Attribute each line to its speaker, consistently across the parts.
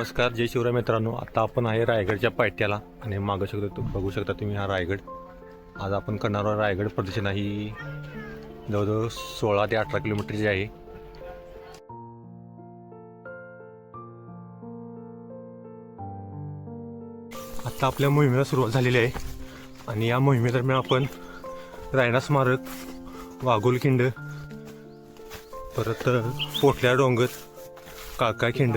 Speaker 1: नमस्कार जय शिवराय मित्रांनो. आता आपण आहे रायगडच्या पायट्याला आणि मागू शकतो तू बघू शकता तुम्ही हा रायगड. आज आपण करणार आहोत रायगड प्रदक्षिणा. ही जवळजवळ सोळा ते अठरा किलोमीटरची आहे. आता आपल्या मोहिमेला सुरुवात झालेली आहे. आणि या मोहिमेदरम्यान आपण रायना स्मारक वाघोलखिंड परत पोटल्या डोंगर काका खिंड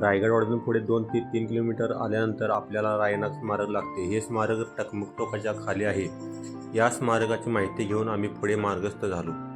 Speaker 1: रायगडवाडून पुढे दोन ते तीन किलोमीटर आल्यानंतर आपल्याला रायनाथ स्मारक लागते. हे स्मारक टकमक टोकाच्या खाली आहे. या स्मारकाची माहिती घेऊन आम्ही पुढे मार्गस्थ झालो.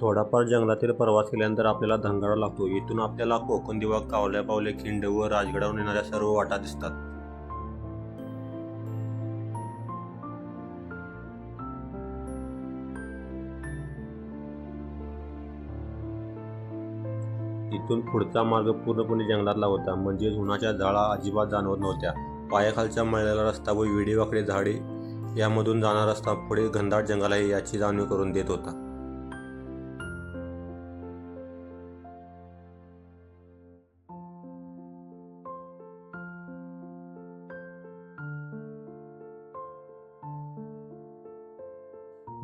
Speaker 1: थोडाफार जंगलातील प्रवास केल्यानंतर आपल्याला धनगाडा लागतो. इथून आपल्याला कोकण दिवा कावल्या पावले खिंड व राजगडावरून येणाऱ्या सर्व वाटा दिसतात. इथून पुढचा मार्ग पूर्णपणे जंगलातला होता. म्हणजेच उन्हाच्या झाडा अजिबात जाणवत नव्हत्या. पायाखालच्या मळलेला रस्ता व विडीवाकडे झाडे यामधून जाणारा रस्ता पुढे घनदाट जंगल आहे याची जाणीव करून देत होता.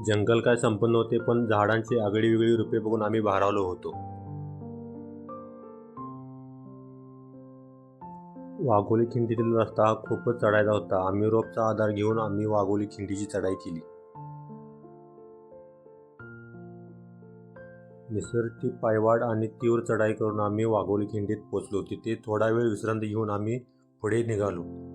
Speaker 1: जंगल काय संपन्न होते पण झाडांची आगळी वेगळी रूपे बघून आम्ही भारावलो होतो. वाघोली खिंडीतील रस्ता हा खूपच चढायचा होता. आम्ही रोपचा आधार घेऊन आम्ही वाघोली खिंडीची चढाई केली. निसरती पायवाड आणि तीव्र चढाई करून आम्ही वाघोली खिंडीत पोहोचलो तिथे थोडा वेळ विश्रांती घेऊन आम्ही पुढे निघालो.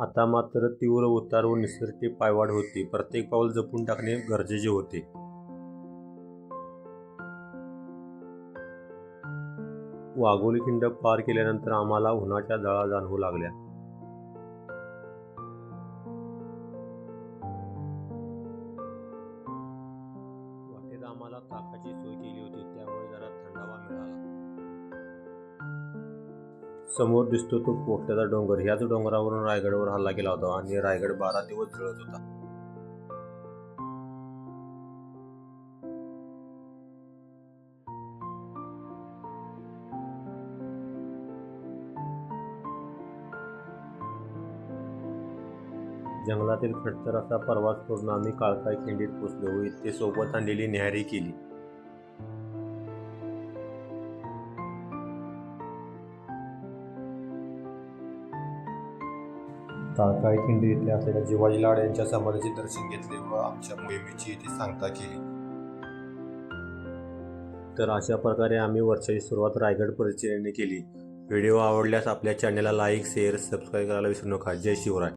Speaker 1: आता मात्र तीव्र उतार व निसरती पायवाड होती. प्रत्येक पाऊल जपून टाकणे गरजेचे होते. वाघोली खिंड पार केल्यानंतर आम्हाला उन्हाच्या जळा जाणवू लागल्या. वाटेत आम्हाला ताकाची सोय केली होती. त्यामुळे जरा थंडावा मिळाला. समोर दिसतो तो पोट्याचा डोंगर. ह्याच डोंगरावरून रायगडवर हल्ला केला होता आणि रायगड बारा दिवस जळत होता. जंगलातील खडतर असा प्रवास करून आम्ही काळकाय खिंडीत पोचलो व इथे सोबत आणलेली न्याहारी केली. काळकाई खिंडी इथल्या असलेल्या जिवाजी लाड यांच्या समाधीचे दर्शन घेतले व आमच्या मोहिमेची येथे सांगता केली. तर अशा प्रकारे आम्ही वर्षाची सुरुवात रायगड परिचयाने केली. व्हिडिओ आवडल्यास आपल्या चॅनलला लाईक शेअर सबस्क्राईब करायला विसरू नका. जय शिवराय.